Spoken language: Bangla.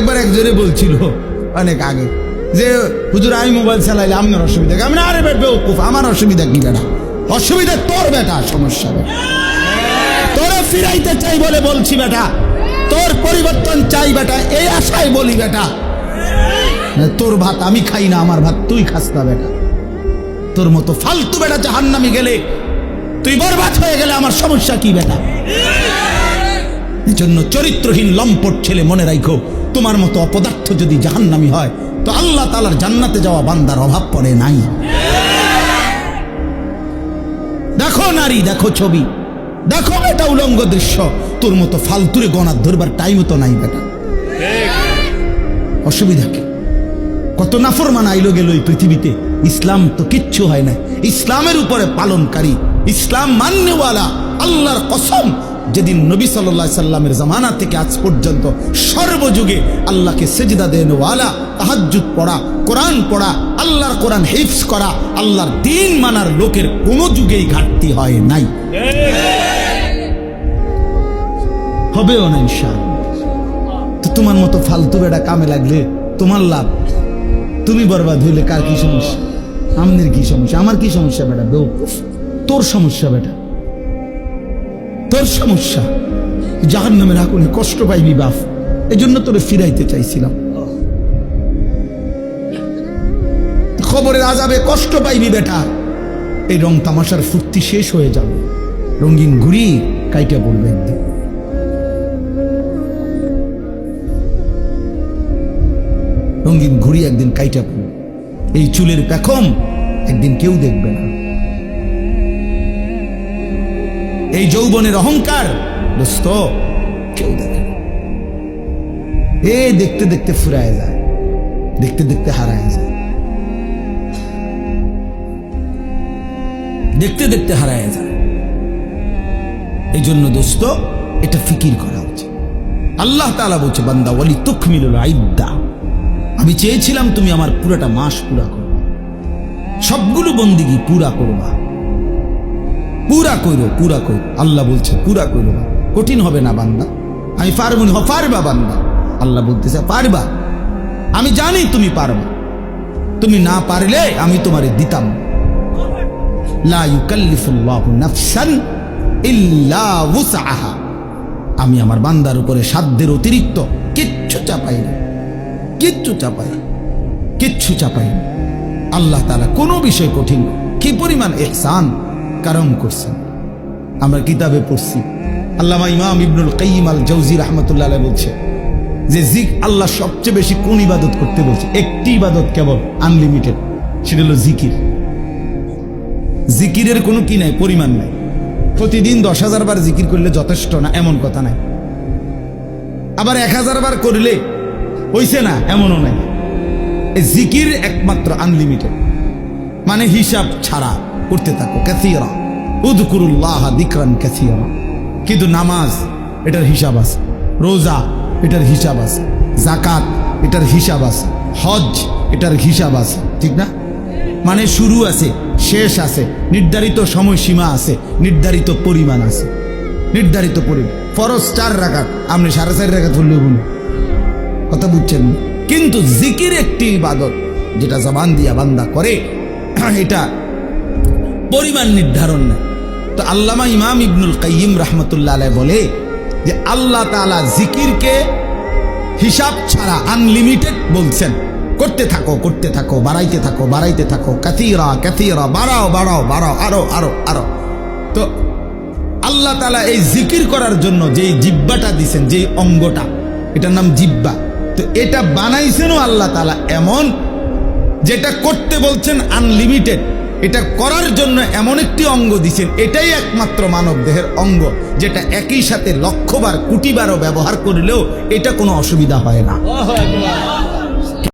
একবার একজনে বলছিল, অনেক আগে, যে, হুজুর, আমি মোবাইল চালাইলে আপনার অসুবিধা কি?" আমি আরে বেউকুফ, আমার অসুবিধা কি বেটা? অসুবিধা তোর বেটা, সমস্যা বেটা। তোরে ফিরাইতে চাই বলে বলছি বেটা। তোর পরিবর্তন চাই বেটা, এই আশায় বলি বেটা। তোর ভাত আমি খাই না, আমার ভাত তুই খাস না বেটা। তোর মতো ফালতু বেটা জাহান জাহান্নামে গেলে, তুই বরবাদ হয়ে গেলে আমার সমস্যা কি বেটা? জন্য চরিত্রহীন লম্পট ছেলে মনে রাখো তোমার মতো অপদার্থ যদি জাহান্নামি হয়, তো আল্লাহ তালার জান্নাতে যাওয়া বান্দার অভাব পড়ে নাই। দেখো নারী, দেখো ছবি। দেখো এটা উলঙ্গ দৃশ্য। তোর মতো ফালতুরে গণার ধরবার টাইমও তো নাই বেটা। অসুবিধা কি? কত নাফরমান আইলো গেল এই পৃথিবীতে। ইসলাম তো কিচ্ছু হয় না ইসলামের উপরে পালনকারী, ইসলাম মান্যওয়ালা, আল্লাহর কসম যেদিন নবী সাল্লাহ সাল্লামের জামানা থেকে আজ পর্যন্ত সর্বযুগে আল্লাহকে সেজদা দেনওয়ালা তাহাজ্জুদ পড়া, কোরআন পড়া, আল্লাহর কোরআন হিফস করা, আল্লাহর দিন মানার লোকের কোনো যুগেই ঘাটতি হয় নাই। হবেও না তো তোমার মতো ফালতু বেটা কামে লাগলে তোমার লাভ। তুমি বরবাদ হইলে কার কি সমস্যা? আমনের কি সমস্যা? আমার কি সমস্যা বেটা বেউকুফ তোর সমস্যা বেটা। তোর সমস্যা। জাহান নামের আগুনে কষ্ট পাইবি বাপ। জন্য তোরে ফিরাইতে চাইছিলাম। খবরের আজাবে কষ্ট পাইবি বেটা। এই রং তামাশার ফুর্তি শেষ হয়ে যাবে। রঙিন ঘুরি কাইটা বলবে একদিন। রঙিন ঘুড়ি একদিন কাইটা এই চুলের পেখম একদিন কেউ দেখবে না। এই যৌবনের অহংকার। দোস্ত, কেউ দেখে এ দেখতে দেখতে ফুরায় যায়, দেখতে দেখতে হারায় যায়। দেখতে দেখতে হারায় যায়। এই জন্য দোস্ত, এটা ফিকির করা উচিত। আল্লাহ তাআলা বলছে, বান্দা ওয়ালি তুকমিলুল আইদ্দা আমি চেয়েছিলাম তুমি আমার পুরাটা মাস পুরা করবা। সবগুলো বন্দিগি পুরা করবা। পুরা কইরো পুরা কইরো। আল্লাহ বলছে, পুরা কইরো কঠিন হবে না বান্দা। আমি পারব না, পারবা বান্দা। আল্লাহ বলতেছে, পারবা। আমি জানি তুমি পারবা। তুমি না পারলে আমি তোমারে দিতাম। আমি আমার বান্দার উপরে সাধ্যের অতিরিক্ত কিচ্ছু চাপাই না। কিচ্ছু চাপাই। কিচ্ছু চাপাই। আল্লাহ তালা কোনো বিষয় কঠিন কি পরিমাণ এহসান। কারম করছেন। আমরা কিতাবে পড়ছি। আল্লামা ইমাম ইবনুল কাইম আল জৌজি রহমতুল্লাহ বলছে যে জিক আল্লাহ সবচেয়ে বেশি কোন ইবাদত করতে বলছে? একটি ইবাদত কেবল আনলিমিটেড সেটা হলো জিকির। জিকিরের কোনো কি নাই, পরিমাণ নাই। প্রতিদিন দশ হাজার বার জিকির করলে যথেষ্ট না, এমন কথা নাই। আবার এক হাজার বার করলে হইছে না, এমনও নাই। জিকির একমাত্র আনলিমিটেড মানে হিসাব ছাড়া। করতে থাকো ক্যাথিয়রা উদকুরুল্লাহ দিকরান ক্যাথিয়রা কিন্তু নামাজ, এটার হিসাব আছে। রোজা, এটার হিসাব আছে। জাকাত এটার হিসাব আছে। হজ এটার হিসাব আছে। ঠিক না? মানে শুরু আছে, শেষ আছে। নির্ধারিত সময়সীমা আছে, নির্ধারিত পরিমাণ আছে। নির্ধারিত পরিমাণ। ফরজ চার রাখাত আপনি সাড়ে চার রাখাত হলেও বলুন কথা বুঝছেন? কিন্তু জিকির একটি ইবাদত, যেটা জবান দিয়া বান্দা করে, এটা পরিমাণ নির্ধারণ না তো আল্লামা ইমাম ইবনুল কাইম রহমতুল্লাহ বলে যে আল্লাহ তাআলা জিকিরকে হিসাব ছাড়া আনলিমিটেড বলছেন। করতে থাকো করতে থাকো, বাড়াইতে থাকো বাড়াইতে থাকো কাথিরা কাথিরা বাড়াও বাড়াও বাড়াও, আরও আরও আরও। তো আল্লাহ তালা এই জিকির করার জন্য যেই জিব্বাটা দিছেন, যেই অঙ্গটা, এটার নাম জিব্বা তো এটা বানাইছেনও আল্লাহ তালা এমন যেটা করতে বলছেন আনলিমিটেড এটা করার জন্য এমন একটি অঙ্গ দিছেন, এটাই একমাত্র মানব দেহের অঙ্গ, যেটা একই সাথে লক্ষবার কুটিবারও ব্যবহার করলেও এটা কোনো অসুবিধা হয় না।